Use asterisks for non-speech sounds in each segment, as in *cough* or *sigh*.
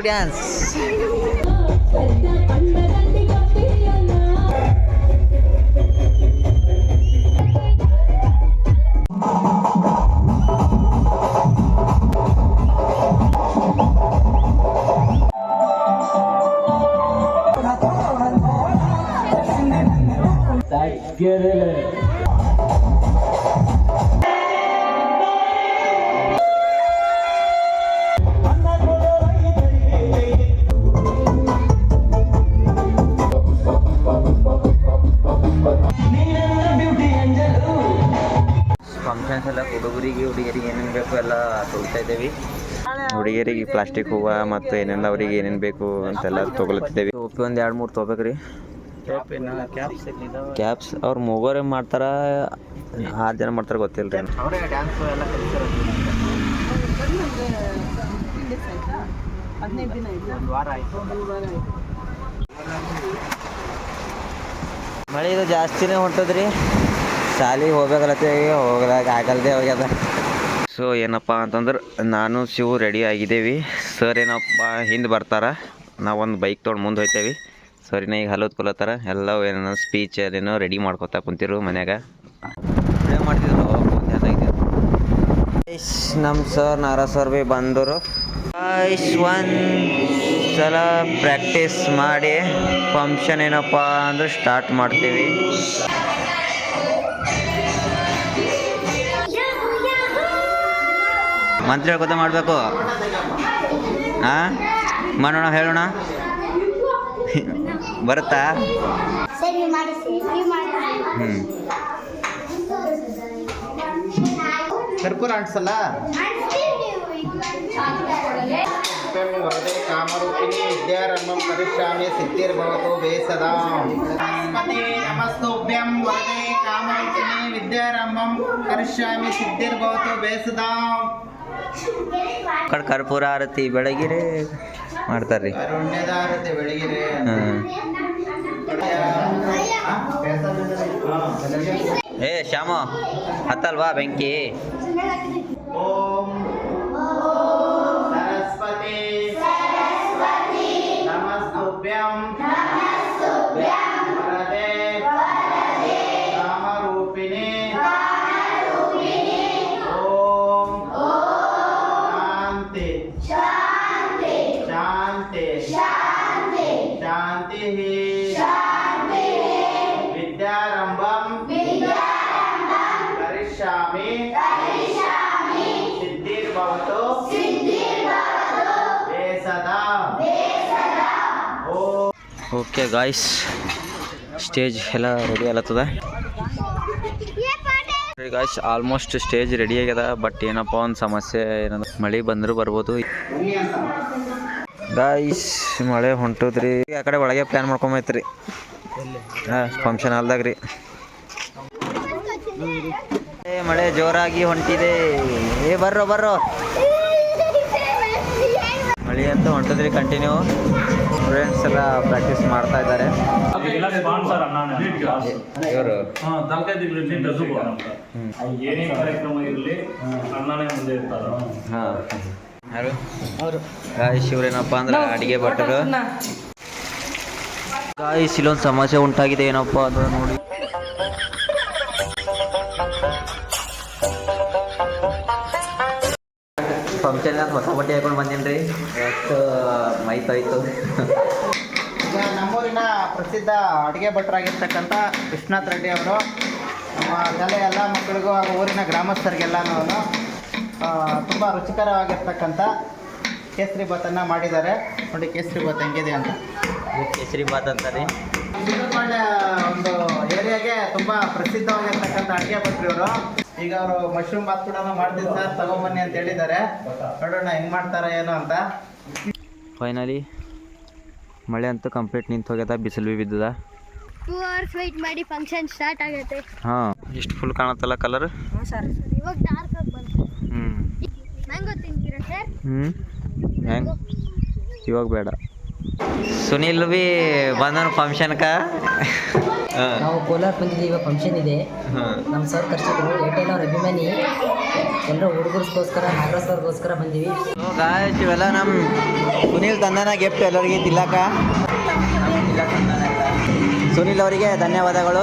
ಬೇಕು dance functions ಎಲ್ಲ ಹುಡುಗರಿಗೆ ಹುಡುಗಿಯರಿಗೆ ಏನೇನು ಬೇಕು ಎಲ್ಲ ತೊಗೊಳ್ತಾ ಇದ್ದೇವೆ. ಹುಡುಗಿಯರಿಗೆ ಪ್ಲಾಸ್ಟಿಕ್ ಹೂವು ಮತ್ತು ಏನೇನು ಅವರಿಗೆ ಏನೇನು ಬೇಕು ಅಂತೆಲ್ಲ ತೊಗೊಳತ್ತಿದ್ದೇವೆ ಟೋಪಿ ಒಂದು ಎರಡು ಮೂರು ತೊಗೋಬೇಕ್ರಿ ಕ್ಯಾಪ್ಸ್ ಅವ್ರು ಮೂಗೋರೆ ಮಾಡ್ತಾರ ಆರು ಜನ ಮಾಡ್ತಾರ ಗೊತ್ತಿಲ್ಲ ರೀ ಅವರೇ ಡ್ಯಾನ್ಸ್ ಎಲ್ಲ ಹದಿನೈದು ದಿನ ಆಯ್ತು ಒಂದು ವಾರ ಆಯಿತು. ಮಳೆ ಇದು ಜಾಸ್ತಿನೇ ಹೊಂಟದ್ರಿ. ಶಾಲಿಗೆ ಹೋಗ್ಬೇಕಲ್ಲತ್ತೀವಿ ಹೋಗ್ಲಾಕ ಆಗಲ್ದೆ ಹೋಗ್ಯದ. ಸೊ ಏನಪ್ಪ ಅಂತಂದ್ರೆ ನಾನು ಶಿವು ರೆಡಿ ಆಗಿದ್ದೇವೆ. ಸರ್ ಏನಪ್ಪ ಹಿಂದೆ ಬರ್ತಾರ. ನಾವೊಂದು ಬೈಕ್ ತೊಗೊಂಡು ಮುಂದೆ ಹೋಗ್ತೇವೆ ಸರಿನ ಈಗ ಹಲೋದ್ ಕೊಲತ್ತಾರ. ಎಲ್ಲ ಏನೋ ಸ್ಪೀಚ್ ಅದೇನೋ ರೆಡಿ ಮಾಡ್ಕೊತಾ ಕುಂತಿರು ಮನ್ಯಾಗ. ಮಾಡ್ತಿದ್ರು ನಮ್ಮ ಸರ್ ನಾರ ಸರ್ ಭೀ ಬಂದರು. ಒಂದು ಸಲ ಪ್ರಾಕ್ಟೀಸ್ ಮಾಡಿ ಫಂಕ್ಷನ್ ಏನಪ್ಪ ಅಂದ್ರೆ ಸ್ಟಾರ್ಟ್ ಮಾಡ್ತೀವಿ. ಮಂತ್ರ ಹೇಳ್ಕೊತ ಮಾಡಬೇಕು ಹಾಂ ಮಾಡೋಣ ಹೇಳೋಣ ಬರುತ್ತಾ ಹ್ಞೂ ಕರ್ಪೂರ ಅಂಟಿಸಲ್ಲ ಕಾಮರೂಪಿಣಿ ವಿದ್ಯಾರಂಭಂ ಕರಿಷ್ಯಾಮಿ ಸಿದ್ಧಿರ್ಭವತು ಬೇಸದಾಂ ನಮಸ್ತುಭ್ಯಂ ವರದೆ ಕಾಮರೂಪಿಣಿ ವಿದ್ಯಾರಂಭಂ ಕರಿಷ್ಯಾಮಿ ಸಿದ್ಧಿರ್ಭವತು ಬೇಸದ ಕಡೆ ಕರ್ಪೂರ ಆರತಿ ಬೆಳಗಿರಿ. ಮಾಡ್ತಾರೆ ರೀ ಏ ಶ್ಯಾಮ ಹತ್ತಲ್ವಾ ಬೆಂಕಿ? ಓಂ ಸರಸ್ವತಿ. ನಮಸ್ತುಭ್ಯಂ. ಓಕೆ ಗಾಯ್ಸ್, ಸ್ಟೇಜ್ ಎಲ್ಲ ರೆಡಿ ಆಗತ್ತದ ಗಾಯ್ಸ್ ಆಲ್ಮೋಸ್ಟ್ ಸ್ಟೇಜ್ ರೆಡಿ ಆಗ್ಯದ ಬಟ್ ಏನಪ್ಪ, ಒಂದು ಸಮಸ್ಯೆ ಏನಂದ್ರೆ, ಮಳೆ ಬಂದರೂ ಬರ್ಬೋದು. ಗಾಯ್ಸ್ ಮಳೆ ಹೊಂಟದ್ರಿ. ಆ ಕಡೆ ಒಳಗೆ ಪ್ಲ್ಯಾನ್ ಮಾಡ್ಕೊಂಬೈತ್ರಿ. ಹಾಂ ಫಂಕ್ಷನ್ ಹಾಲ್ದಾಗ ರೀ. ಮಳೆ ಜೋರಾಗಿ ಹೊಂಟಿದೆ. ಏ, ಬರ್ರೋ ಬರ್ರೋ. ಮಳೆ ಅಂತ ಹೊಂಟದ್ರಿ ಕಂಟಿನ್ಯೂ ಸ್ಟೂಡೆಂಟ್ಸ್ ಎಲ್ಲ ಪ್ರಾಕ್ಟೀಸ್ ಮಾಡ್ತಾ ಇದ್ದಾರೆ. ಶಿವರೇನಪ್ಪ ಸ್ಪಾನ್ಸರ್ ಅಣ್ಣ ಇವರು. ಏನೇ ಕಾರ್ಯಕ್ರಮ ಇರಲಿ ಅಣ್ಣನೇ ಮುಂದೆ ಇರ್ತಾರ. ಹಾಂ. ಯಾರು? ಗಾಯಸ್ ಇವ್ರೇನಪ್ಪ ಅಂದ್ರೆ ಅಡಿಗೆ ಭಟ್ಟರು. ಗಾಯಸ್ ಇಲ್ಲೊಂದು ಸಮಸ್ಯೆ ಉಂಟಾಗಿದೆ ಏನಪ್ಪ ಅಂದ್ರೆ ನೋಡಿ. ಫಂಕ್ಷನ್ ಹೊಸ ಬಟ್ಟೆ ಹಾಕೊಂಡು ಬಂದೀನಿ ರೀ ಎಷ್ಟು ಮೈ ತೊಯ್ತು ಈಗ ನಮ್ಮೂರಿನ ಪ್ರಸಿದ್ಧ ಅಡುಗೆ ಭಟ್ರಾಗಿರ್ತಕ್ಕಂಥ ವಿಶ್ವನಾಥ್ ರೆಡ್ಡಿ ಅವರು ನಮ್ಮ ತಲೆ ಎಲ್ಲ ಮಕ್ಕಳಿಗೂ ಹಾಗೂ ಊರಿನ ಗ್ರಾಮಸ್ಥರಿಗೆಲ್ಲನೂ ತುಂಬ ರುಚಿಕರವಾಗಿರ್ತಕ್ಕಂಥ ಕೇಸರಿ ಭಾತನ್ನು ಮಾಡಿದ್ದಾರೆ. ನೋಡಿ ಕೇಸರಿ ಭಾತ್ ಹೆಂಗಿದೆ ಅಂತ. ಕೇಸರಿ ಭಾತ್ ಅಂತ ರೀ. ಚಿಕ್ಕಮಂಡ್ಯ ಒಂದು ಏರಿಯಾಗೆ ತುಂಬ ಪ್ರಸಿದ್ಧವಾಗಿರ್ತಕ್ಕಂಥ ಅಡುಗೆ ಭಟ್ರಿ ಇವರು ಈಗ ಅವರು ಮಶ್ರೂಮ್ ಬಾತ್ ಕೂಡ ಮಾಡ್ತೀನಿ ಸರ್ ತಗೊಂಬನ್ನಿ ಅಂತ ಹೇಳಿದ್ದಾರೆ. ನೋಡೋಣ ಹೆಂಗ್ ಮಾಡ್ತಾರ ಏನು ಅಂತ. ಫೈನಲಿ ಮಳೆ ಅಂತೂ ಕಂಪ್ಲೀಟ್ ನಿಂತು ಹೋಗ್ಯದ ಬಿಸಿಲು ಬಿ ಬಿದ್ದದ. ಟೂ ಅವರ್ಸ್ ವೆಯ್ಟ್ ಮಾಡಿ ಫಂಕ್ಷನ್ ಸ್ಟಾರ್ಟ್ ಆಗುತ್ತೆ ಹಾಂ ಎಷ್ಟು ಫುಲ್ ಕಾಣತ್ತಲ್ಲ ಕಲರ್ ಇವಾಗ ಡಾರ್ಕ್ ಆಗಿ ಬಂತು. ಹ್ಞೂ ಮ್ಯಾಂಗೋ ತಿಂತೀರಾ ಸರ್ ಹ್ಞೂ ಹೆಂಗೆ? ಇವಾಗ ಬೇಡ. ಸುನಿಲ್ ಬಿ ಬಂದನ ಫಂಕ್ಷನ್ ಕ? ನಾವು ಕೋಲಾರ ಬಂದಿದ್ದೀವಿ ಇವಾಗ ಫಂಕ್ಷನ್ ಇದೆ. ನಮ್ಮ ಸರ್ ಕರ್ಸಿದ್ರು ಏರ್ಟೆಲ್ ಅವ್ರ ಅಭಿಮಾನಿ. ಎಲ್ಲರೂ ಹುಡುಗರ್ಗೋಸ್ಕರ ನಾಗರಾಜ್ ಸರ್ಗೋಸ್ಕರ ಬಂದೀವಿ. ಗಾಯ್ಸ್ ಇವೆಲ್ಲ ನಮ್ಮ ಸುನಿಲ್ ತಂದನ ಗಿಫ್ಟ್ ಎಲ್ಲರಿಗೆ ತಿಲ್ಲಕ ಸುನಿಲ್ ಅವರಿಗೆ ಧನ್ಯವಾದಗಳು.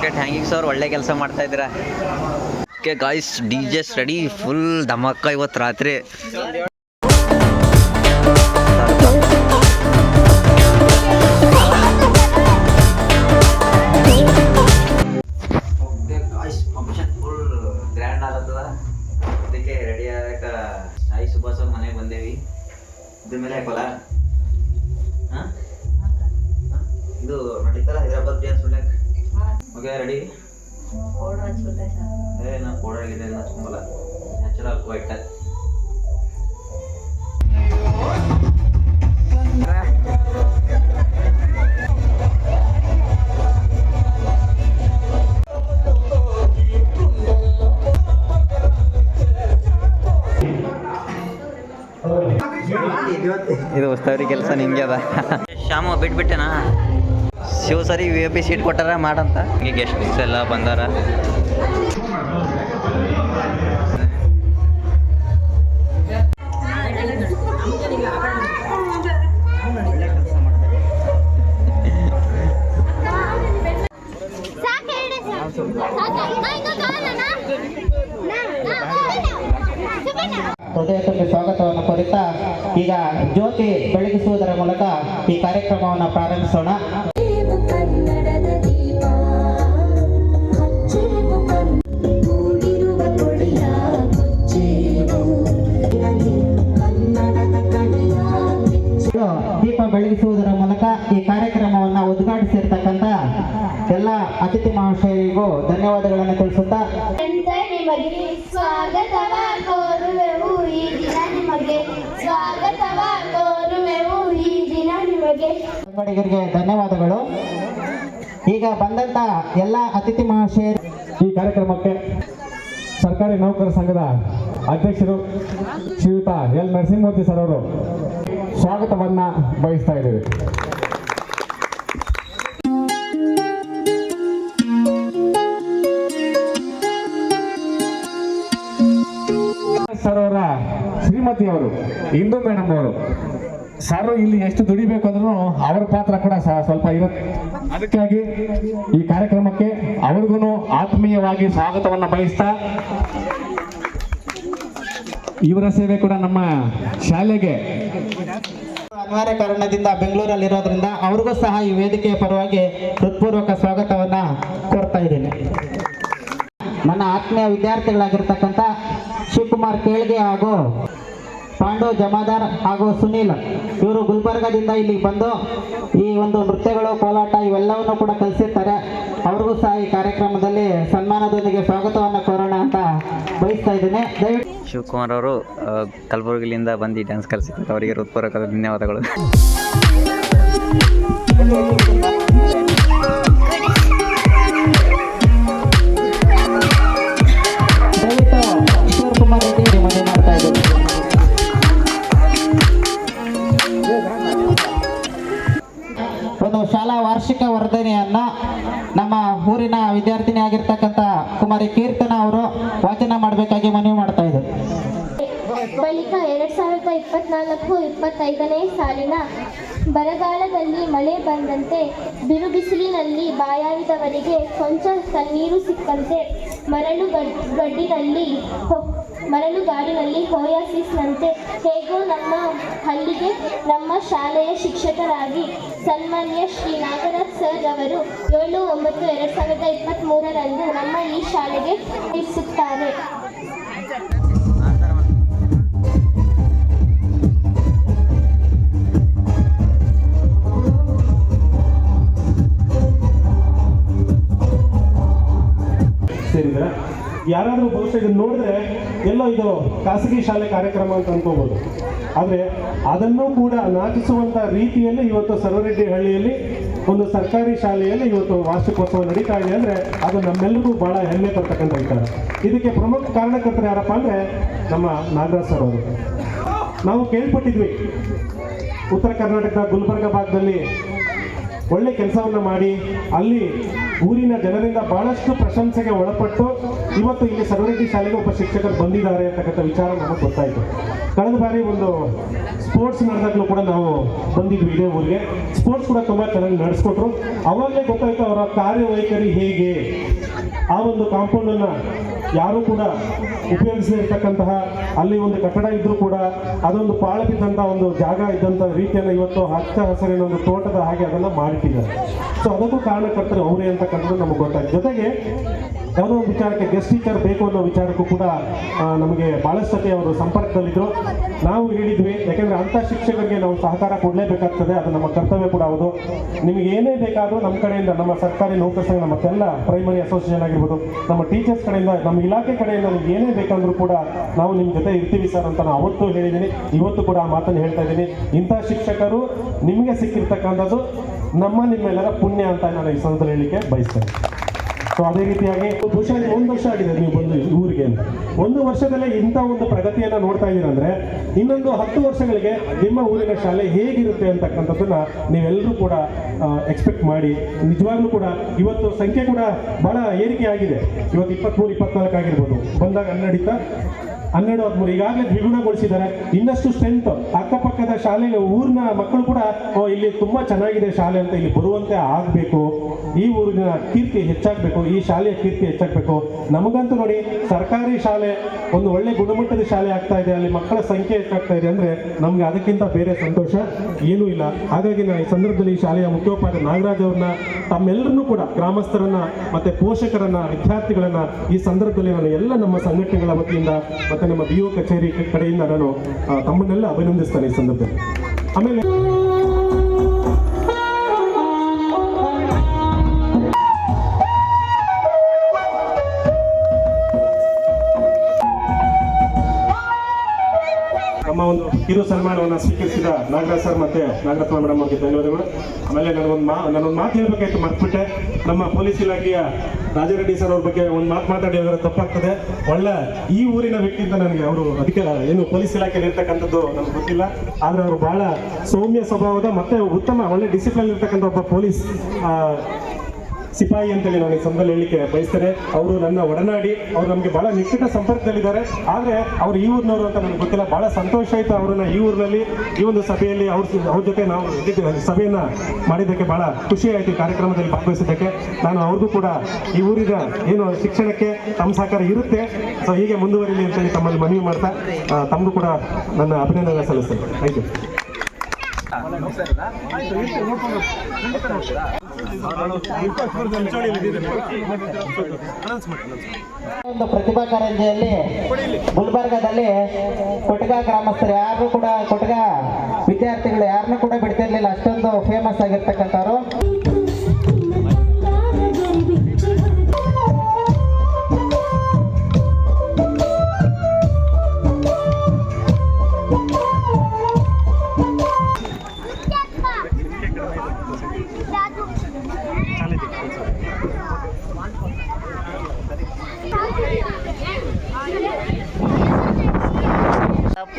ಓಕೆ ಹ್ಯಾಂಗಿಂಗ್ ಸರ್ ಒಳ್ಳೆ ಕೆಲಸ ಮಾಡ್ತಾ ಇದ್ದೀರಾ? Okay guys D J study full ಧಮಕ್ಕ ಇವತ್ತು ರಾತ್ರಿ. ಫಂಕ್ಷನ್ ಫುಲ್ ಗ್ರ್ಯಾಂಡ್ ಆಗತ್ತದ? ಅದಕ್ಕೆ ರೆಡಿ ಆಗಕ್ಕೆ. ಸಾಯಿ ಸುಭಾಸ್ ಅವ್ರ ಮನೆಗೆ ಬಂದೇವಿ. ಇದ್ರ ಮೇಲೆ ಹಾಕೋಲ್ಲ ಹಾಂ ಇದು ನಡೀತಲ್ಲ ಹೈದರಾಬಾದ್ ಡ್ಯಾನ್ಸ್ ಬಿಡ್ಲಕ್ಕೆ ಓಕೆ ರೆಡಿ ಏ ನಾ ಪೌಡರ್ ಆಗಿದೆ ಎಲ್ಲ ಹಚ್ಕೊಂಬಲ್ಲ ನ್ಯಾಚುರಲ್ ವೈಟ್ ಇದು ಉಸ್ತವ್ರಿ ಕೆಲಸ ನಿಮ್ಗೆ ಅದ. ಶ್ಯಾಮ ಬಿಟ್ಬಿಟ್ಟೆನಾ? ಸರಿ ವಿ ಐ ಪಿ ಸೀಟ್ ಕೊಟ್ಟಾರ ಮಾಡಂತ. ಹಿಂಗೆ ಗೆಸ್ಟ್ಸ್ ಎಲ್ಲ ಬಂದಾರ. ಹೃದಯದಲ್ಲಿ ಸ್ವಾಗತವನ್ನು ಕೋರುತ್ತಾ ಈಗ ಜ್ಯೋತಿ ಬೆಳಗಿಸುವುದರ ಮೂಲಕ ಈ ಕಾರ್ಯಕ್ರಮವನ್ನು ಪ್ರಾರಂಭಿಸೋಣ. ಧನ್ಯವಾದಗಳು. ಈಗ ಬಂದಂತ ಎಲ್ಲ ಅತಿಥಿ ಮಹಾಶಯ ಈ ಕಾರ್ಯಕ್ರಮಕ್ಕೆ ಸರ್ಕಾರಿ ನೌಕರ ಸಂಘದ ಅಧ್ಯಕ್ಷರು ಶ್ರೀಯುತ ಎಲ್ ನರಸಿಂಹಮೂರ್ತಿ ಸರ್ ಅವರು ಸ್ವಾಗತವನ್ನ ಬಯಸ್ತಾ ಇದ್ದೇವೆ. ಶ್ರೀಮತಿಯವರು ಇಂದು ಮೇಡಮ್ ಅವರು. ಸರ್ ಇಲ್ಲಿ ಎಷ್ಟು ದುಡಿಬೇಕು ಅಂದ್ರೂ ಅವರ ಪಾತ್ರ ಕೂಡ ಸ್ವಲ್ಪ ಇರುತ್ತೆ. ಅದಕ್ಕಾಗಿ ಈ ಕಾರ್ಯಕ್ರಮಕ್ಕೆ ಅವ್ರಿಗೂ ಆತ್ಮೀಯವಾಗಿ ಸ್ವಾಗತವನ್ನು ಬಯಸ್ತಾ, ಇವರ ಸೇವೆ ಕೂಡ ನಮ್ಮ ಶಾಲೆಗೆ. ಅನಿವಾರ್ಯ ಕಾರಣದಿಂದ ಬೆಂಗಳೂರಲ್ಲಿರೋದ್ರಿಂದ ಅವ್ರಿಗೂ ಸಹ ಈ ವೇದಿಕೆಯ ಪರವಾಗಿ ಹೃತ್ಪೂರ್ವಕ ಸ್ವಾಗತವನ್ನ ಕೋರ್ತಾ ಇದ್ದೇನೆ. ನನ್ನ ಆತ್ಮೀಯ ವಿದ್ಯಾರ್ಥಿಗಳಾಗಿರ್ತಕ್ಕಂಥ ಶಿವಕುಮಾರ್ ಕೇಳ್ಗೆ ಹಾಗೂ ಪಾಂಡು ಜಮಾದಾರ್ ಹಾಗೂ ಸುನೀಲ್ ಇವರು ಗುಲ್ಬರ್ಗದಿಂದ ಇಲ್ಲಿಗೆ ಬಂದು ಈ ಒಂದು ನೃತ್ಯಗಳು ಕೋಲಾಟ ಇವೆಲ್ಲವನ್ನು ಕೂಡ ಕಲಿಸಿರ್ತಾರೆ. ಅವ್ರಿಗೂ ಸಹ ಈ ಕಾರ್ಯಕ್ರಮದಲ್ಲಿ ಸನ್ಮಾನದೊಂದಿಗೆ ಸ್ವಾಗತವನ್ನು ಕೋರೋಣ ಅಂತ ಬಯಸ್ತಾ ಇದ್ದೇನೆ. ದಯವಿಟ್ಟು ಶಿವಕುಮಾರ್ ಅವರು ಕಲಬುರಗಿಲಿಂದ ಬಂದು ಡ್ಯಾನ್ಸ್ ಕಲಿಸಿದ್ದಾರೆ ಅವರಿಗೆ ಹೃತ್ಪೂರ್ವಕ ಧನ್ಯವಾದಗಳು. ದಯವಿಟ್ಟು ಕುಮಾರ್ ರೆಡ್ಡಿ ಮನೆ ಮಾಡ್ತಾ ಇದ್ದೇನೆ. ಶಾಲಾ ವಾರ್ಷಿಕ ವರ್ಧನೆಯನ್ನ ನಮ್ಮ ಊರಿನ ವಿದ್ಯಾರ್ಥಿನಿ ಆಗಿರ್ತಕ್ಕಂಥ ಕುಮಾರಿ ಕೀರ್ತನ ಅವರು ವಾಚನ ಮಾಡಬೇಕಾಗಿ ಮನವಿ ಮಾಡ್ತಾ ಇದ್ದಾರೆ. ಬಳಿಕ ಎರಡ್ ಸಾವಿರದ ಇಪ್ಪತ್ನಾಲ್ಕು ಇಪ್ಪತ್ತೈದನೇ ಸಾಲಿನ ಬರಗಾಲದಲ್ಲಿ ಮಳೆ ಬಂದಂತೆ ಬಿರು ಬಿಸಿಲಿನಲ್ಲಿ ಬಾಯಾರಿದವರಿಗೆ ಕೊಂಚ ತಣ್ಣೀರು ಸಿಕ್ಕಂತೆ ಮರಳು ಗಡ್, ಗಡ್ಡಿನಲ್ಲಿ ಹೊ- ಮರಳು ಗಾಡಿನಲ್ಲಿ ಹೋಯಾಸಿಸ್ನಂತೆ ಹೇಗೋ ನಮ್ಮ ಹಳ್ಳಿಗೆ ನಮ್ಮ ಶಾಲೆಯ ಶಿಕ್ಷಕರಾಗಿ ಸನ್ಮಾನ್ಯ ಶ್ರೀ ನಾಗರಾಜ್ ಸರ್ ಅವರು ಏಳು ಒಂಬತ್ತು ಎರಡು ಸಾವಿರದ ಇಪ್ಪತ್ತ್ ಮೂರರಂದು ನಮ್ಮ ಈ ಶಾಲೆಗೆ ಇರಿಸುತ್ತಾರೆ ಯಾರಾದರೂ ಬಹುಶಃ ಇದನ್ನು ನೋಡಿದ್ರೆ ಎಲ್ಲೋ ಇದು ಖಾಸಗಿ ಶಾಲೆ ಕಾರ್ಯಕ್ರಮ ಅಂತ ಅನ್ಕೋಬೋದು. ಆದರೆ ಅದನ್ನು ಕೂಡ ನಾಚಿಸುವಂಥ ರೀತಿಯಲ್ಲಿ ಇವತ್ತು ಸರ್ವರೆಡ್ಡಿ ಹಳ್ಳಿಯಲ್ಲಿ ಒಂದು ಸರ್ಕಾರಿ ಶಾಲೆಯಲ್ಲಿ ಇವತ್ತು ವಾರ್ಷಿಕೋತ್ಸವ ನಡೀತಾ ಇದೆ ಅಂದರೆ ಅದು ನಮ್ಮೆಲ್ಲರಿಗೂ ಬಹಳ ಹೆಮ್ಮೆ ತರ್ತಕ್ಕಂಥ ವಿಚಾರ. ಇದಕ್ಕೆ ಪ್ರಮುಖ ಕಾರಣಕರ್ತರು ಯಾರಪ್ಪ ಅಂದರೆ ನಮ್ಮ ನಾಗರಾಜ್ ಸರ್ ಅವರು. ನಾವು ಕೇಳ್ಪಟ್ಟಿದ್ವಿ. ಉತ್ತರ ಕರ್ನಾಟಕದ ಗುಲ್ಬರ್ಗ ಭಾಗದಲ್ಲಿ ಒಳ್ಳೆ ಕೆಲಸವನ್ನು ಮಾಡಿ, ಅಲ್ಲಿ ಊರಿನ ಜನರಿಂದ ಬಹಳಷ್ಟು ಪ್ರಶಂಸೆಗೆ ಒಳಪಟ್ಟು ಇವತ್ತು ಇಲ್ಲಿ ಸರ್ವರೆಡ್ಡಿ ಶಾಲೆಗೆ ಒಬ್ಬ ಶಿಕ್ಷಕರು ಬಂದಿದ್ದಾರೆ ಅಂತಕ್ಕಂಥ ವಿಚಾರ ನಮಗೆ ಗೊತ್ತಾಯಿತು ಕಳೆದ ಬಾರಿ ಒಂದು ಸ್ಪೋರ್ಟ್ಸ್ ನಡೆದಾಗಲೂ ಕೂಡ ನಾವು ಬಂದಿದ್ವಿ ಇದೇ ಊರಿಗೆ. ಸ್ಪೋರ್ಟ್ಸ್ ಕೂಡ ತುಂಬ ಚೆನ್ನಾಗಿ ನಡೆಸ್ಕೊಟ್ರು. ಅವಾಗಲೇ ಗೊತ್ತಾಯ್ತು ಅವರ ಕಾರ್ಯವೈಖರಿ ಹೇಗೆ. ಆ ಒಂದು ಕಾಂಪೌಂಡನ್ನು ಯಾರೂ ಕೂಡ ಉಪಯೋಗಿಸದೇ ಇರ್ತಕ್ಕಂತಹ ಅಲ್ಲಿ ಒಂದು ಕಟ್ಟಡ ಇದ್ರೂ ಕೂಡ ಅದೊಂದು ಪಾಳು ಬಿದ್ದಂಥ ಒಂದು ಜಾಗ ಇದ್ದಂಥ ರೀತಿಯನ್ನು ಇವತ್ತು ಹಚ್ಚ ಹಸಿರಿನ ಒಂದು ತೋಟದ ಹಾಗೆ ಅದನ್ನು ಮಾಡಿಟ್ಟಿದ್ದಾರೆ. ಸೊ ಅದಕ್ಕೂ ಕಾರಣಕರ್ತರು ಅವರೇ ಅಂತಕ್ಕಂಥದ್ದು ನಮಗೆ ಗೊತ್ತಾಯ್ತು. ಜೊತೆಗೆ ಯಾವುದೋ ವಿಚಾರಕ್ಕೆ ಗೆಸ್ಟ್ ಟೀಚರ್ ಬೇಕು ಅನ್ನೋ ವಿಚಾರಕ್ಕೂ ಕೂಡ ನಮಗೆ ಭಾಳಷ್ಟು ಸತಿ ಅವರು ಸಂಪರ್ಕದಲ್ಲಿದ್ದರು ನಾವು ಹೇಳಿದ್ವಿ, ಯಾಕೆಂದರೆ ಅಂಥ ಶಿಕ್ಷಕರಿಗೆ ನಾವು ಸಹಕಾರ ಕೊಡಲೇಬೇಕಾಗ್ತದೆ, ಅದು ನಮ್ಮ ಕರ್ತವ್ಯ ಕೂಡ ಹೌದು. ನಿಮಗೆ ಏನೇ ಬೇಕಾದರೂ ನಮ್ಮ ಕಡೆಯಿಂದ, ನಮ್ಮ ಸರ್ಕಾರಿ ನೌಕರ ಸಂಘ, ಮತ್ತೆಲ್ಲ ಪ್ರೈಮರಿ ಅಸೋಸಿಯೇಷನ್ ಆಗಿರ್ಬೋದು, ನಮ್ಮ ಟೀಚರ್ಸ್ ಕಡೆಯಿಂದ, ನಮ್ಮ ಇಲಾಖೆ ಕಡೆಯಿಂದ ನಿಮ್ಗೆ ಏನೇ ಬೇಕಾದರೂ ಕೂಡ ನಾವು ನಿಮ್ಮ ಜೊತೆ ಇರ್ತೀವಿ ಸರ್ ಅಂತ ನಾನು ಅವತ್ತು ಹೇಳಿದ್ದೀನಿ. ಇವತ್ತು ಕೂಡ ಆ ಮಾತನ್ನು ಹೇಳ್ತಾ ಇದ್ದೀನಿ. ಇಂಥ ಶಿಕ್ಷಕರು ನಿಮಗೆ ಸಿಕ್ಕಿರ್ತಕ್ಕಂಥದ್ದು ನಮ್ಮ ನಿಮ್ಮೆಲ್ಲರ ಪುಣ್ಯ ಅಂತ ನಾನು ಈ ಸಂದರ್ಭದಲ್ಲಿ ಹೇಳಲಿಕ್ಕೆ ಬಯಸ್ತೇನೆ. ಸೊ ಅದೇ ರೀತಿಯಾಗಿ ಬಹುಶಃ ಒಂದು ವರ್ಷ ಆಗಿದೆ ನೀವು ಬಂದು ಊರಿಗೆ ಒಂದು ವರ್ಷದಲ್ಲೇ ಇಂಥ ಒಂದು ಪ್ರಗತಿಯನ್ನು ನೋಡ್ತಾ ಇದ್ದೀರಂದ್ರೆ ಇನ್ನೊಂದು ಹತ್ತು ವರ್ಷಗಳಿಗೆ ನಿಮ್ಮ ಊರಿನ ಶಾಲೆ ಹೇಗಿರುತ್ತೆ ಅಂತಕ್ಕಂಥದ್ದನ್ನ ನೀವೆಲ್ಲರೂ ಕೂಡ ಎಕ್ಸ್ಪೆಕ್ಟ್ ಮಾಡಿ. ನಿಜವಾಗ್ಲೂ ಕೂಡ ಇವತ್ತು ಸಂಖ್ಯೆ ಕೂಡ ಬಹಳ ಏರಿಕೆ ಆಗಿದೆ ಇವತ್ತು ಇಪ್ಪತ್ಮೂರು, ಇಪ್ಪತ್ನಾಲ್ಕು ಆಗಿರ್ಬೋದು. ಬಂದಾಗ ಹನ್ನೆರಡಿತ್ತ ಹನ್ನೆರಡು ಹದಿಮೂರು ಈಗಾಗಲೇ ದ್ವಿಗುಣಗೊಳಿಸಿದ್ದಾರೆ. ಇನ್ನಷ್ಟು ಸ್ಟ್ರೆಂತ್ ಅಕ್ಕಪಕ್ಕದ ಶಾಲೆಗೆ ಊರಿನ ಮಕ್ಕಳು ಕೂಡ ಇಲ್ಲಿ ತುಂಬಾ ಚೆನ್ನಾಗಿದೆ ಶಾಲೆ ಅಂತ ಇಲ್ಲಿ ಬರುವಂತೆ ಆಗಬೇಕು. ಈ ಊರಿನ ಕೀರ್ತಿ ಹೆಚ್ಚಾಗಬೇಕು, ಈ ಶಾಲೆಯ ಕೀರ್ತಿ ಹೆಚ್ಚಾಗಬೇಕು. ನಮಗಂತೂ ನೋಡಿ, ಸರ್ಕಾರಿ ಶಾಲೆ, ಒಂದು ಒಳ್ಳೆ ಗುಣಮಟ್ಟದ ಶಾಲೆ ಆಗ್ತಾ ಇದೆ, ಅಲ್ಲಿ ಮಕ್ಕಳ ಸಂಖ್ಯೆ ಹೆಚ್ಚಾಗ್ತಾ ಇದೆ ಅಂದ್ರೆ ನಮ್ಗೆ ಅದಕ್ಕಿಂತ ಬೇರೆ ಸಂತೋಷ ಏನೂ ಇಲ್ಲ. ಹಾಗಾಗಿ ನಾನು ಈ ಸಂದರ್ಭದಲ್ಲಿ ಈ ಶಾಲೆಯ ಮುಖ್ಯೋಪಾಧ್ಯಾಯ ನಾಗರಾಜ್ ಅವ್ರನ್ನ, ತಮ್ಮೆಲ್ಲರನ್ನೂ ಕೂಡ, ಗ್ರಾಮಸ್ಥರನ್ನ ಮತ್ತೆ ಪೋಷಕರನ್ನ, ವಿದ್ಯಾರ್ಥಿಗಳನ್ನ ಈ ಸಂದರ್ಭದಲ್ಲಿ ನಾನು ಎಲ್ಲ ನಮ್ಮ ಸಂಘಟನೆಗಳ ವತಿಯಿಂದ ಮತ್ತೆ ನಮ್ಮ ಬಿ ಕಚೇರಿ ಕಡೆಯಿಂದ ನಾನು ತಮ್ಮನ್ನೆಲ್ಲ ಅಭಿನಂದಿಸ್ತೇನೆ ಈ ಸಂದರ್ಭದಲ್ಲಿ. ಆಮೇಲೆ ನಮ್ಮ ಒಂದು ಕಿರು ಸನ್ಮಾನವನ್ನು ಸ್ವೀಕರಿಸಿದ ನಾಗರಾಜ್ ಸರ್ ಮತ್ತೆ ನಾಗರತ್ನ ಮೇಡಮ್ ಅವರಿಗೆ ಧನ್ಯವಾದಗಳು. ಆಮೇಲೆ ನನಗೊಂದು ಮಾ ನಾನೊಂದು ಮಾತು ಹೇಳ್ಬೇಕಾಯ್ತು, ಮರ್ತ್ಬಿಟ್ಟೆ. ನಮ್ಮ ಪೊಲೀಸ್ ಇಲಾಖೆಯ ರಾಜರೆಡ್ಡಿ ಸರ್ ಅವ್ರ ಬಗ್ಗೆ ಒಂದು ಮಾತು ಮಾತಾಡಿ ಹೋದ್ರೆ ತಪ್ಪಾಗ್ತದೆ. ಒಳ್ಳೆ ಈ ಊರಿನ ವ್ಯಕ್ತಿ ಅಂತ ನನಗೆ ಅವರು ಅದಕ್ಕೆ ಏನು ಪೊಲೀಸ್ ಇಲಾಖೆಯಲ್ಲಿ ಇರ್ತಕ್ಕಂಥದ್ದು ನನಗೆ ಗೊತ್ತಿಲ್ಲ. ಆದರೆ ಅವರು ಬಹಳ ಸೌಮ್ಯ ಸ್ವಭಾವದ ಮತ್ತೆ ಉತ್ತಮ ಒಳ್ಳೆ ಡಿಸಿಪ್ಲಿನ್ ಇರ್ತಕ್ಕಂಥ ಒಬ್ಬ ಪೊಲೀಸ್ ಸಿಪಾಯಿ ಅಂತೇಳಿ ನಾನು ಈ ಸಂದರ್ಭದಲ್ಲಿ ಹೇಳಲಿಕ್ಕೆ ಬಯಸ್ತೇನೆ. ಅವರು ನನ್ನ ಒಡನಾಡಿ, ಅವರು ನಮಗೆ ಬಹಳ ನಿಕಟ ಸಂಪರ್ಕದಲ್ಲಿದ್ದಾರೆ. ಆದರೆ ಅವರು ಈ ಊರಿನವರು ಅಂತ ನನಗೆ ಗೊತ್ತಿಲ್ಲ. ಬಹಳ ಸಂತೋಷ ಆಯಿತು ಅವರನ್ನು ಈ ಊರಿನಲ್ಲಿ, ಈ ಒಂದು ಸಭೆಯಲ್ಲಿ ಅವ್ರ ಅವ್ರ ಜೊತೆ ನಾವು ಸಭೆಯನ್ನು ಮಾಡಿದ್ದಕ್ಕೆ ಬಹಳ ಖುಷಿ ಆಯಿತು ಕಾರ್ಯಕ್ರಮದಲ್ಲಿ ಭಾಗವಹಿಸಿದ್ದಕ್ಕೆ. ನಾನು ಅವ್ರಿಗೂ ಕೂಡ ಈ ಊರಿನ ಏನು ಶಿಕ್ಷಣಕ್ಕೆ ತಮ್ಮ ಸಹಕಾರ ಇರುತ್ತೆ. ಸೊ ಹೀಗೆ ಮುಂದುವರಿಲಿ ಅಂತೇಳಿ ತಮ್ಮಲ್ಲಿ ಮನವಿ ಮಾಡ್ತಾ ತಮ್ಮದು ಕೂಡ ನನ್ನ ಅಭಿನಂದನೆ ಸಲ್ಲಿಸ್ತೇನೆ. ಥ್ಯಾಂಕ್ ಯು ಒಂದು ಪ್ರತಿಭಾ ಕಾರಂಜಿಯಲ್ಲಿ ಗುಲ್ಬರ್ಗದಲ್ಲಿ ಕೊಟ್ಗ ಗ್ರಾಮಸ್ಥರು ಯಾರು ಕೂಡ ಕೊಟ್ಗ ವಿದ್ಯಾರ್ಥಿಗಳು ಯಾರನ್ನೂ ಕೂಡ ಬಿಡ್ತಿರ್ಲಿಲ್ಲ. ಅಷ್ಟೊಂದು ಫೇಮಸ್ ಆಗಿರ್ತಕ್ಕಂಥವ್ರು.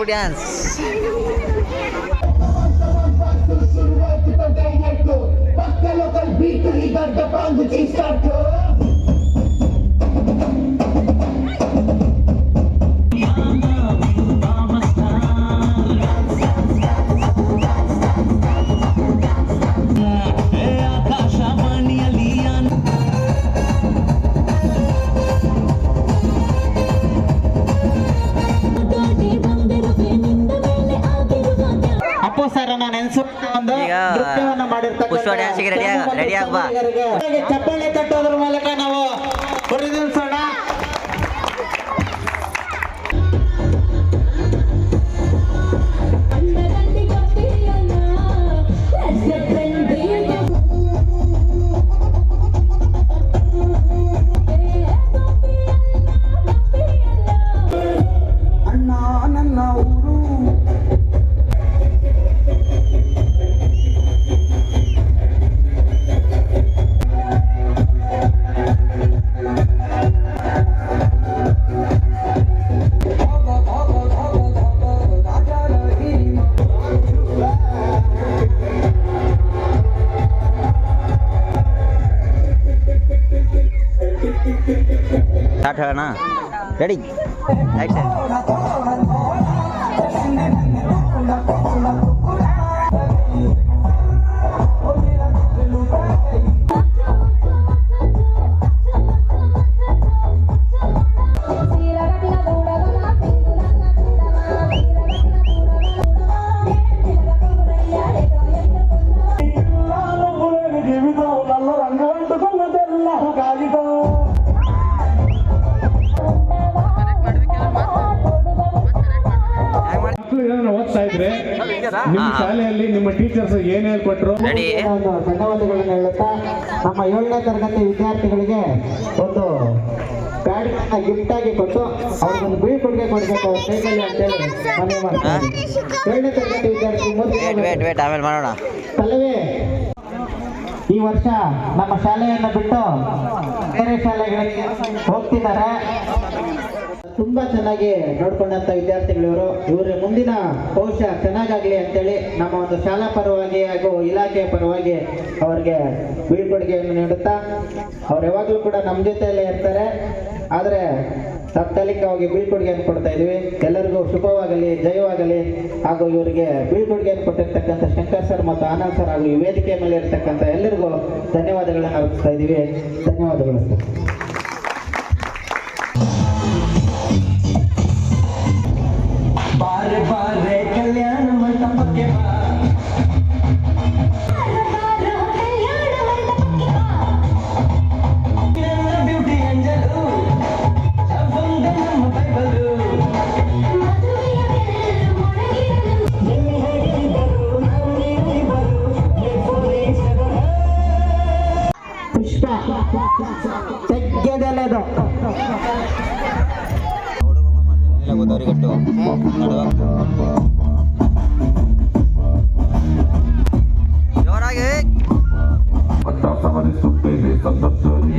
Dance. ಸ್ಟಾರ್ಟ್ ಹೇಳೋಣ ರೆಡಿ ಆ್ಯಕ್ಷನ್ ನಮ್ಮ ಏಳನೇ ತರಗತಿ ವಿದ್ಯಾರ್ಥಿಗಳಿಗೆ ಒಂದು ಪ್ಯಾಡ್ ಗಿಫ್ಟ್ ಆಗಿ ಕೊಟ್ಟು ಅವ್ರಿಗೊಂದು ಬೀಳ್ಕೊಡುಗೆ ಕೊಡಬೇಕು ಅವ್ರ ಕೈಯಲ್ಲಿ ಅಂತೇಳಿ ಮನವಿ ಮಾಡ್ತಾರೆ ಏಳನೇ ತರಗತಿ ವಿದ್ಯಾರ್ಥಿ ಆಮೇಲೆ ಮಾಡೋಣ. ಅಲ್ಲವೇ ಈ ವರ್ಷ ನಮ್ಮ ಶಾಲೆಯನ್ನು ಬಿಟ್ಟು ಬೇರೆ ಶಾಲೆಗಳಿಗೆ ಹೋಗ್ತಿದ್ದಾರೆ. ತುಂಬಾ ಚೆನ್ನಾಗಿ ನೋಡ್ಕೊಂಡಂತ ವಿದ್ಯಾರ್ಥಿಗಳಿವರು, ಇವರು ಮುಂದಿನ ಭವಿಷ್ಯ ಚೆನ್ನಾಗಾಗ್ಲಿ ಅಂತೇಳಿ ನಮ್ಮ ಒಂದು ಶಾಲಾ ಪರವಾಗಿ ಹಾಗೂ ಇಲಾಖೆಯ ಪರವಾಗಿ ಅವರಿಗೆ ಬೀಳ್ಕೊಡುಗೆಯನ್ನು ನೀಡುತ್ತಾ, ಅವ್ರು ಯಾವಾಗಲೂ ಕೂಡ ನಮ್ಮ ಜೊತೆಯಲ್ಲೇ ಇರ್ತಾರೆ. ಆದರೆ ತಾತ್ಕಾಲಿಕವಾಗಿ ಬೀಳ್ಕೊಡುಗೆಯನ್ನು ಕೊಡ್ತಾ ಇದೀವಿ. ಎಲ್ಲರಿಗೂ ಶುಭವಾಗಲಿ, ಜಯವಾಗಲಿ. ಹಾಗೂ ಇವರಿಗೆ ಬೀಳ್ಕೊಡುಗೆಯನ್ನು ಕೊಟ್ಟಿರ್ತಕ್ಕಂಥ ಶಂಕರ್ ಸರ್ ಮತ್ತು ಆನಂದ್ ಸರ್ ಹಾಗೂ ಈ ವೇದಿಕೆಯ ಮೇಲೆ ಇರ್ತಕ್ಕಂಥ ಎಲ್ಲರಿಗೂ ಧನ್ಯವಾದಗಳನ್ನು ಅರ್ಪಿಸ್ತಾ ಇದ್ದೀವಿ. ಧನ್ಯವಾದಗಳು ಸರ್. ಪುಷ್ಪ ತೆಗೆದೆಲೆದು ಗೊತ್ತವ್ರಿಗಟ್ಟು ಜೋರಾಗಿ.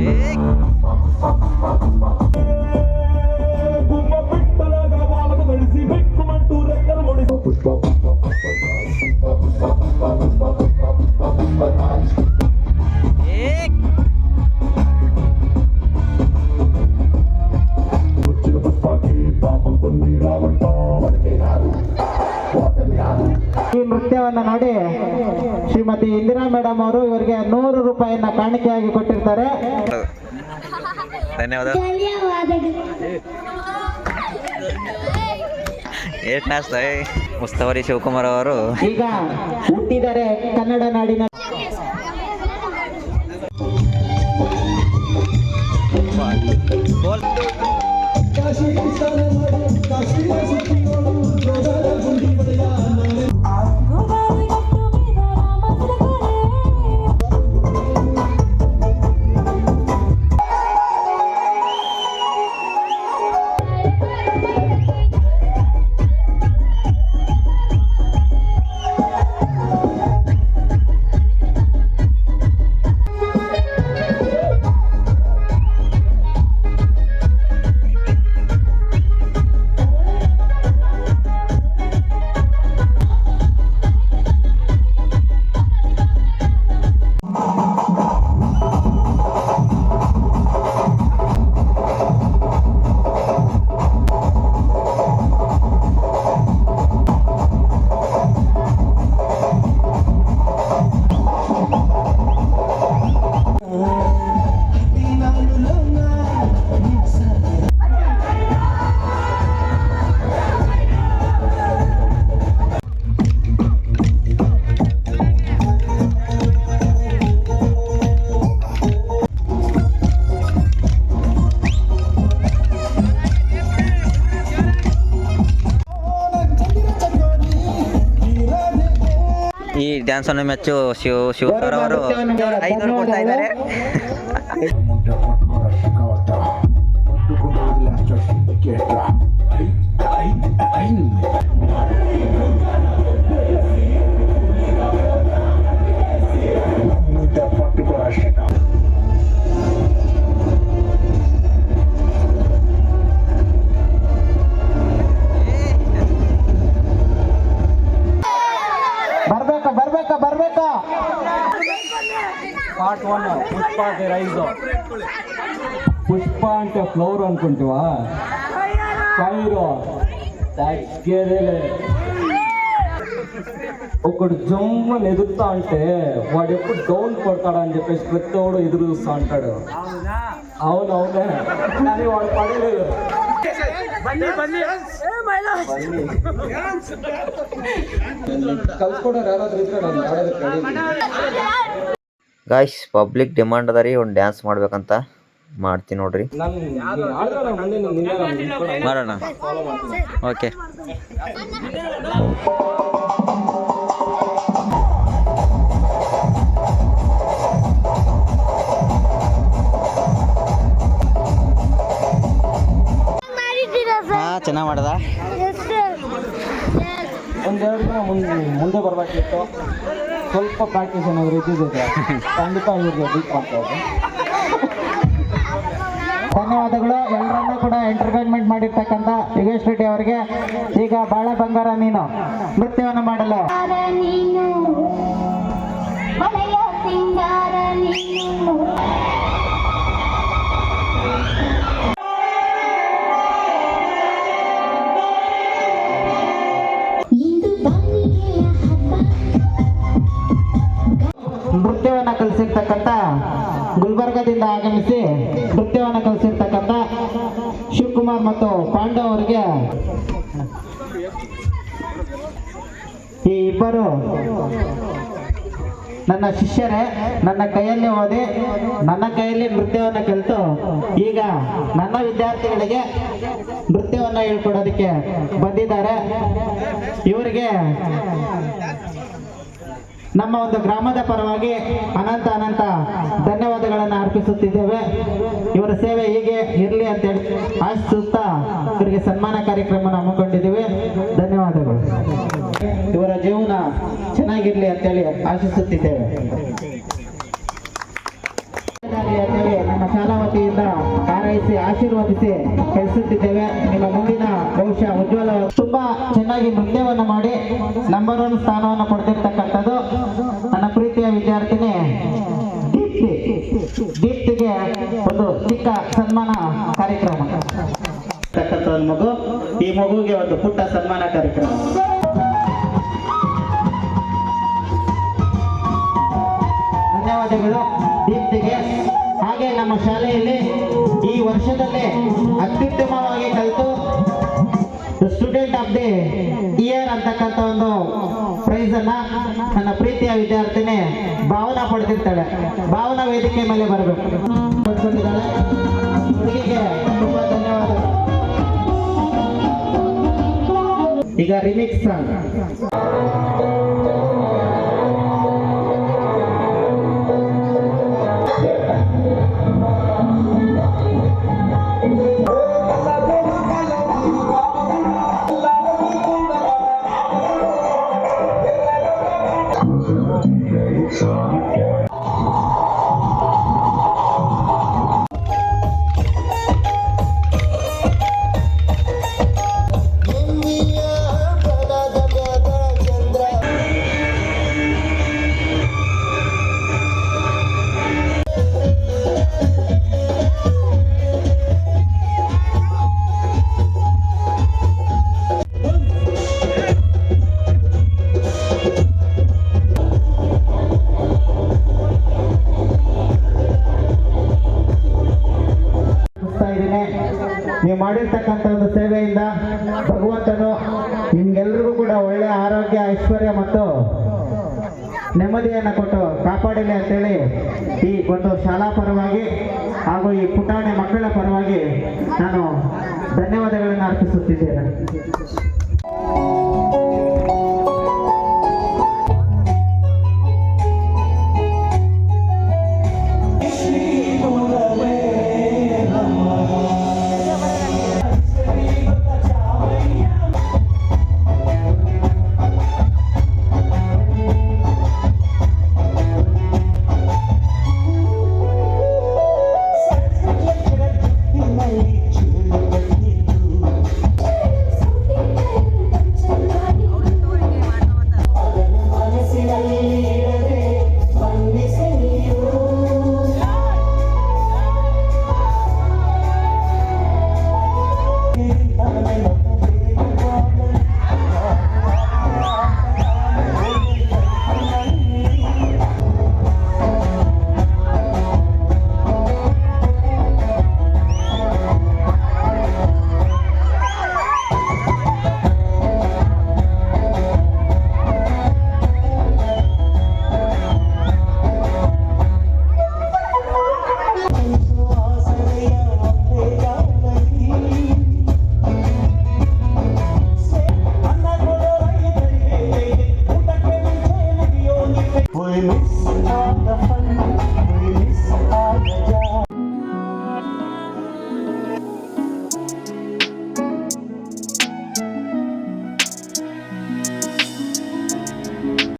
ಏ ನೋಡಿ ಶ್ರೀಮತಿ ಇಂದಿರಾ ಮೇಡಮ್ ಅವರು ಇವರಿಗೆ ನೂರು ರೂಪಾಯಿಯನ್ನ ಕಾಣಿಕೆಯಾಗಿ ಕೊಟ್ಟಿರ್ತಾರೆ. ಧನ್ಯವಾದ. ಏಟ್ ನಾಸ್ತ ಮುಸ್ತವರಿ ಶಿವಕುಮಾರ್ ಅವರು. ಈಗ ಹುಟ್ಟಿದರೆ ಕನ್ನಡ ನಾಡಿನ ಈ ಡ್ಯಾನ್ಸ್ ಅನ್ನು ಮೆಚ್ಚು ಶಿವ ಶಿವ ಸರ್ ಅವರು ಐನೂರು ಕೊಡ್ತಾ ಇದ್ದಾರೆ. *laughs* ಬರ್ಬೇಕಾ పుష్పాకి రైజ్ పుష్ప అంటే ఫ్లవర్ అనుకుంటావా? పైరు. తగ్గేదేలే. ఒకడు జమ్మని ఎదురుతా అంటే వాడు ఎప్పుడు డౌన్ కొడతాడని చెప్పేసి ప్రతి ఒడు ఎదురు చూస్తా అంటాడు అవునవునే కానీ వాడు పడలేదు. కలుసుకోవడం రాదా ಗಾಯ್ಸ್ ಪಬ್ಲಿಕ್ ಡಿಮಾಂಡ್ ಅದ ರೀ ಒಂದು ಡ್ಯಾನ್ಸ್ ಮಾಡ್ಬೇಕಂತ ಮಾಡ್ತೀನಿ ನೋಡ್ರಿ. ಮಾಡೋಣ. ಓಕೆ ಹಾ ಚೆನ್ನಾಗಿ ಮಾಡ್ದ? ಒಂದೆರಡು ದಿನ ಮುಂದೆ ಬರಬೇಕಿತ್ತು. ಸ್ವಲ್ಪ ಪ್ರಾಕ್ಟೀಸ್ ಏನಾದರೂ ಇದ್ದಿದ್ದೆ ಖಂಡಿತ ಇವ್ರಿಗೆ ಬೀಟ್ ಮಾಡ್ತಾ ಧನ್ಯವಾದಗಳು. ಎಲ್ಲರನ್ನೂ ಕೂಡ ಎಂಟರ್ಟೈನ್ಮೆಂಟ್ ಮಾಡಿರ್ತಕ್ಕಂಥ ಯೋಗೇಶ್ ರೆಡ್ಡಿ ಅವರಿಗೆ. ಈಗ ಬಾಳೆ ಬಂಗಾರ ನೀನು ನೃತ್ಯವನ್ನು ಮಾಡಲು. ನೀನು ನೃತ್ಯವನ್ನು ಕಲಿಸಿರ್ತಕ್ಕಂಥ ಗುಲ್ಬರ್ಗದಿಂದ ಆಗಮಿಸಿ ನೃತ್ಯವನ್ನು ಕಲಿಸಿರ್ತಕ್ಕಂಥ ಶಿವಕುಮಾರ್ ಮತ್ತು ಪಾಂಡವ್ ಅವರಿಗೆ ಈ ಇಬ್ಬರು ನನ್ನ ಶಿಷ್ಯರೇ, ನನ್ನ ಕೈಯಲ್ಲಿ ಓದಿ, ನನ್ನ ಕೈಯಲ್ಲಿ ನೃತ್ಯವನ್ನು ಕಲಿತು ಈಗ ನನ್ನ ವಿದ್ಯಾರ್ಥಿಗಳಿಗೆ ನೃತ್ಯವನ್ನು ಹೇಳ್ಕೊಡೋದಕ್ಕೆ ಬಂದಿದ್ದಾರೆ. ಇವರಿಗೆ ನಮ್ಮ ಒಂದು ಗ್ರಾಮದ ಪರವಾಗಿ ಅನಂತ ಅನಂತ ಧನ್ಯವಾದಗಳನ್ನು ಅರ್ಪಿಸುತ್ತಿದ್ದೇವೆ. ಇವರ ಸೇವೆ ಹೀಗೆ ಇರಲಿ ಅಂತೇಳಿ ಆಶಿಸುತ್ತಾ ಇವರಿಗೆ ಸನ್ಮಾನ ಕಾರ್ಯಕ್ರಮವನ್ನು ಹಮ್ಮಿಕೊಂಡಿದ್ದೇವೆ. ಧನ್ಯವಾದಗಳು. ಇವರ ಜೀವನ ಚೆನ್ನಾಗಿರ್ಲಿ ಅಂತೇಳಿ ಆಶಿಸುತ್ತಿದ್ದೇವೆ. ಅಂತೇಳಿ ನಮ್ಮ ಶಾಲಾ ವತಿಯಿಂದ ಹಾರೈಸಿ ಆಶೀರ್ವದಿಸಿ ಕಳಿಸುತ್ತಿದ್ದೇವೆ ನಿಮ್ಮ ಮುಂದಿನ ಭವಿಷ್ಯ ಉಜ್ವಲ ತುಂಬಾ ಚೆನ್ನಾಗಿ ನೃತ್ಯವನ್ನು ಮಾಡಿ ನಂಬರ್ ಒನ್ ಸ್ಥಾನವನ್ನು ಪಡೆದಿರ್ತಕ್ಕಂಥದ್ದು ನನ್ನ ಪ್ರೀತಿಯ ವಿದ್ಯಾರ್ಥಿನಿ ದೀಪ್ತಿ. ದೀಪ್ತಿಗೆ ಒಂದು ಚಿಕ್ಕ ಸನ್ಮಾನ ಕಾರ್ಯಕ್ರಮ. ಒಂದು ಮಗು ಈ ಮಗುವಿಗೆ ಒಂದು ಪುಟ್ಟ ಸನ್ಮಾನ ಕಾರ್ಯಕ್ರಮ. ಧನ್ಯವಾದಗಳು. ನಮ್ಮ ಶಾಲೆಯಲ್ಲಿ ಈ ವರ್ಷದಲ್ಲೇ ಅತ್ಯುತ್ತಮವಾಗಿ ಕಲಿತು ಸ್ಟೂಡೆಂಟ್ ಆಫ್ ದಿ ಇಯರ್ ಅಂತಕ್ಕಂಥ ಒಂದು ಪ್ರೈಸ್ ಅನ್ನ ನನ್ನ ಪ್ರೀತಿಯ ವಿದ್ಯಾರ್ಥಿನಿ ಭಾವನಾ ಪಡೆದಿರ್ತಾಳೆ. ಭಾವನಾ ವೇದಿಕೆ ಮೇಲೆ ಬರಬೇಕು. ಪಡ್ಕೊಂಡಿದ್ದಾಳೆ. ಧನ್ಯವಾದಗಳು. ಈಗ ರಿಮಿಕ್ಸ್ ಸಾಂಗ್ ನಾನು ಧನ್ಯವಾದಗಳನ್ನು ಅರ್ಪಿಸುತ್ತಿದ್ದೇನೆ.